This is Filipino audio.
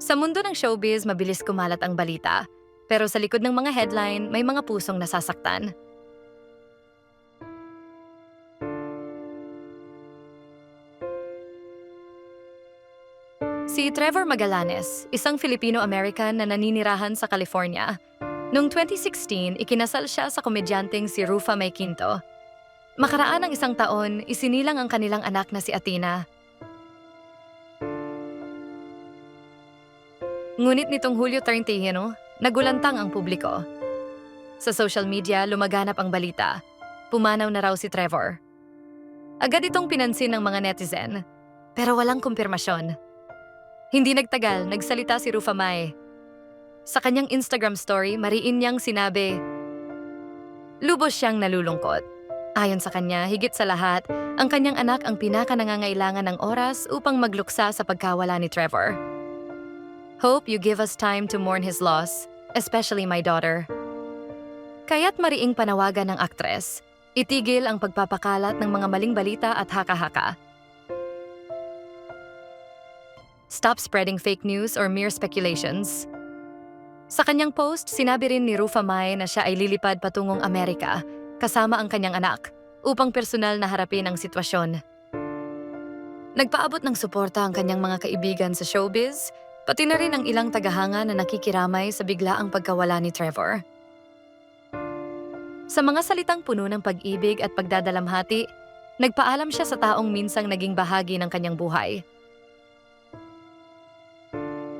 Sa mundo ng showbiz, mabilis kumalat ang balita. Pero sa likod ng mga headline, may mga pusong nasasaktan. Si Trevor Magallanes, isang Filipino-American na naninirahan sa California. Noong 2016, ikinasal siya sa komedyanteng si Rufa May Quinto. Makaraan ng isang taon, isinilang ang kanilang anak na si Athena. Ngunit nitong Hulyo 31, nagulantang ang publiko. Sa social media, lumaganap ang balita. Pumanaw na raw si Trevor. Agad itong pinansin ng mga netizen, pero walang kumpirmasyon. Hindi nagtagal, nagsalita si Rufa May. Sa kanyang Instagram story, mariin niyang sinabi, Lubos siyang nalulungkot. Ayon sa kanya, higit sa lahat, ang kanyang anak ang pinaka nangangailangan ng oras upang magluksa sa pagkawala ni Trevor. Hope you give us time to mourn his loss, especially my daughter. Kaya't mariing panawagan ng aktres, itigil ang pagpapakalat ng mga maling balita at haka-haka. Stop spreading fake news or mere speculations. Sa kanyang post, sinabi rin ni Rufa May na siya ay lilipad patungong Amerika kasama ang kanyang anak upang personal na harapin ang sitwasyon. Nagpaabot ng suporta ang kanyang mga kaibigan sa showbiz, pati na rin ang ilang tagahanga na nakikiramay sa biglaang pagkawala ni Trevor. Sa mga salitang puno ng pag-ibig at pagdadalamhati, nagpaalam siya sa taong minsang naging bahagi ng kanyang buhay –